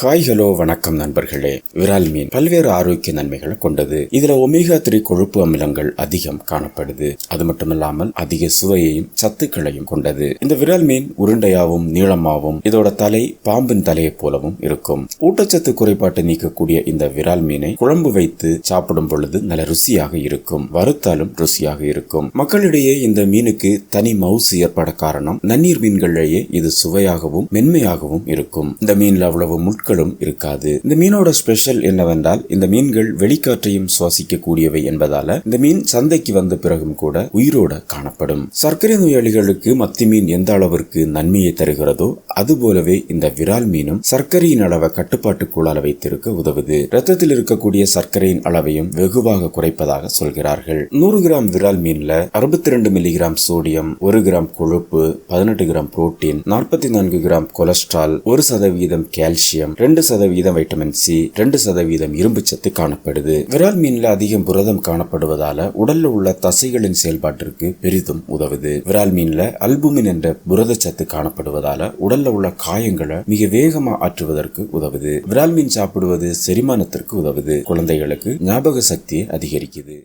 காய்களோ வணக்கம் நண்பர்களே. விரால் மீன் பல்வேறு ஆரோக்கிய நன்மைகளை கொண்டது. இதுல ஒமேகா த்ரீ கொழுப்பு அமிலங்கள் அதிகம் காணப்படுது. அது மட்டுமில்லாமல் அதிக சுவையையும் சத்துக்களையும் கொண்டது. இந்த விரால் மீன் உருண்டையாவும் நீளமாவும் இதோட தலை பாம்பின் தலையை போலவும் இருக்கும். ஊட்டச்சத்து குறைபாட்டை நீக்கக்கூடிய இந்த விரால் மீனை குழம்பு வைத்து சாப்பிடும் பொழுது நல்ல ருசியாக இருக்கும். வறுத்தாலும் ருசியாக இருக்கும். மக்களிடையே இந்த மீனுக்கு தனி மவுசு ஏற்பட காரணம் நன்னீர் மீன்களிலேயே இது சுவையாகவும் மென்மையாகவும் இருக்கும். இந்த மீன்ல அவ்வளவு புழுக்களும் இருக்காது. இந்த மீனோட ஸ்பெஷல் என்னவென்றால் இந்த மீன்கள் வெளிக்காற்றையும் சுவாசிக்க கூடியவை என்பதால இந்த மீன் சந்தைக்கு வந்த பிறகும் கூட உயிரோட காணப்படும். சர்க்கரை நோயாளிகளுக்கு மத்தி மீன் எந்த அளவிற்கு நன்மையை தருகிறதோ அதுபோலவே இந்த விரால் மீனும் சர்க்கரையின் அளவை கட்டுப்பாட்டுக்குள்ளால வைத்திருக்க உதவுது. ரத்தத்தில் இருக்கக்கூடிய சர்க்கரையின் அளவையும் வெகுவாக குறைப்பதாக சொல்கிறார்கள். நூறு கிராம் விரால் மீன்ல அறுபத்தி ரெண்டு மில்லிகிராம் சோடியம் ஒரு கிராம் கொழுப்பு பதினெட்டு கிராம் புரோட்டீன் நாற்பத்தி நான்கு கிராம் கொலஸ்ட்ரால் ஒரு சதவீதம் கால்சியம் ரெண்டு சதவீதம் வைட்டமின் சி ரெண்டு சதவீதம் இரும்பு சத்து காணப்படுது. விரால் மீன்ல அதிகம் புரதம் காணப்படுவதால உடல்ல உள்ள தசைகளின் செயல்பாட்டிற்கு பெரிதும் உதவுது. விரால் மீன்ல அல்புமின் என்ற புரத சத்து காணப்படுவதால உடல்ல உள்ள காயங்களை மிக வேகமா ஆற்றுவதற்கு உதவுது. விரால் மீன் சாப்பிடுவது செரிமானத்திற்கு உதவுது. குழந்தைகளுக்கு ஞாபக சக்தியை அதிகரிக்குது.